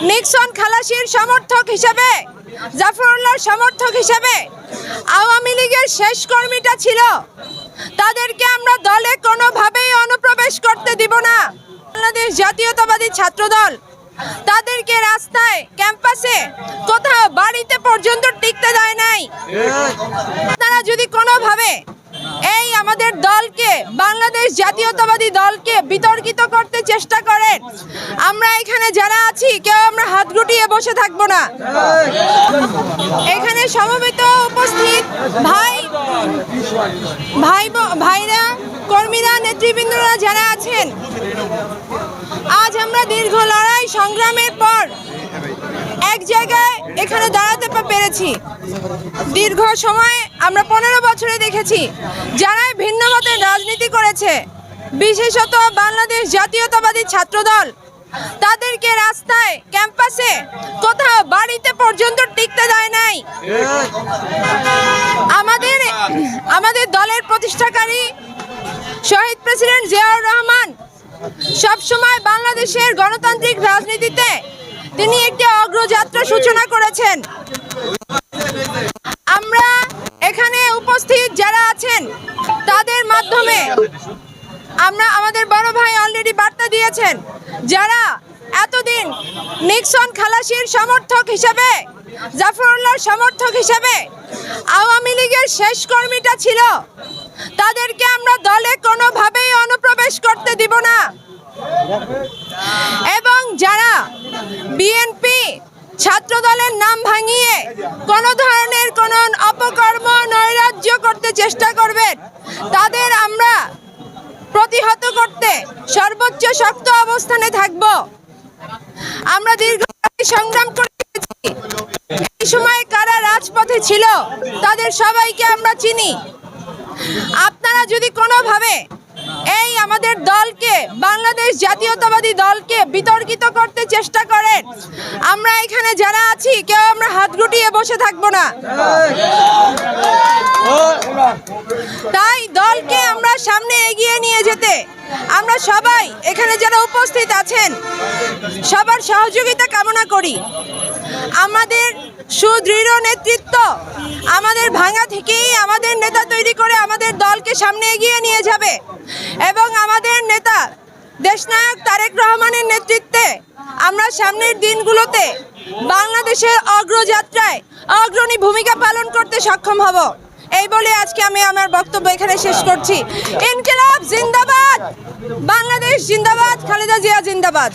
Nixon খালাসির সমর্থক হিসেবে, জাফরুল্লাহর সমর্থক হিসেবে আওয়ামী লীগের শেষ কর্মীটা ছিল। তাদেরকে আমরা দলে কোনোভাবেই অনুপ্রবেশ করতে দিব না। বাংলাদেশ জাতীয়তাবাদী ছাত্রদল, তাদেরকে রাস্তায়, ক্যাম্পাসে কোথাও বাড়িতে পর্যন্ত টিকতে দেয় নাই। তারা যদি কোনোভাবে এই আমাদের দলকে, বাংলাদেশ জাতীয়তাবাদী দলকে বিতর্কিত করতে চেষ্টা করেন আমরা এখানে যারা আছি, কেউ আমরা হাত গুটিয়ে বসে থাকব না। এখানে সমবেত উপস্থিত ভাই ভাই ভাইরা, কর্মীরা, নেতৃবৃন্দরা যারা আছেন, আজ আমরা দীর্ঘ লড়াই সংগ্রামের পর এক জায়গায় এখানে দাঁড়াতে পেরেছি। দীর্ঘ সময় আমরা পনেরো বছরে দেখেছি, যারাই ভিন্ন মতের রাজনীতি করেছে বিশেষত বাংলাদেশ জাতীয়তাবাদী ছাত্রদল। তাদেরকে রাস্তায়, ক্যাম্পাসে কোথাও বাড়িতে পর্যন্ত টিকতে দেয় নাই। আমাদের আমাদের দলের প্রতিষ্ঠাকারী শহীদ প্রেসিডেন্ট জিয়াউর রহমান সবসময় বাংলাদেশের গণতান্ত্রিক রাজনীতিতে তিনি একটি অগ্রযাত্রা সূচনা করেছেন। আমরা এখানে উপস্থিত যারা আছেন, তাদের মাধ্যমে আমরা আমাদের বড় ভাই অলরেডি বার্তা দিয়েছেন, যারা এতদিন নিক্সন খালাসির সমর্থক হিসেবে, জাফরুল্লাহর সমর্থক হিসেবে আওয়ামী লীগের শেষ কর্মীটা ছিল, তাদেরকে আমরা দলে কোনোভাবেই অনুপ্রবেশ করতে দিব না। এবং যারা বিএনপি ছাত্র দলের নাম ভাঙিয়ে কোনো ধরনের কোনো অপকর্ম নৈরাজ্য করতে চেষ্টা করবেন প্রতিহত করতে সর্বোচ্চ শক্ত অবস্থানে থাকব। আমরা দীর্ঘ সংগ্রাম করে এসেছি। এই সময় কারা রাজপথে ছিল, তাদের সবাইকে আমরা চিনি। আপনারা যদি কোনোভাবে এই আমাদের দলকে, বাংলাদেশ জাতীয়তাবাদী দলকে বিতর্কিত করতে চেষ্টা করেন, আমরা এখানে যারা আছি, কেউ আমরা হাত গুটিয়ে বসে থাকব না তাই দলকে আমরা সামনে এগিয়ে নিয়ে যেতে। আমরা সবাই এখানে যারা উপস্থিত আছেন, সবার সহযোগিতা কামনা করি। আমাদের সুদৃঢ় নেতৃত্ব আমাদের ভাঙা থেকেই আমাদের নেতা তৈরি করে আমাদের দলকে সামনে এগিয়ে নিয়ে যাবে এবং আমাদের নেতা দেশনায়ক তারেক রহমানের নেতৃত্বে আমরা সামনের দিনগুলোতে বাংলাদেশের অগ্রযাত্রায় অগ্রণী ভূমিকা পালন করতে সক্ষম হব। এই বলে আজকে আমি আমার বক্তব্য এখানে শেষ করছি। জিন্দাবাদ! বাংলাদেশ জিন্দাবাদ! খালেদা জিয়া জিন্দাবাদ!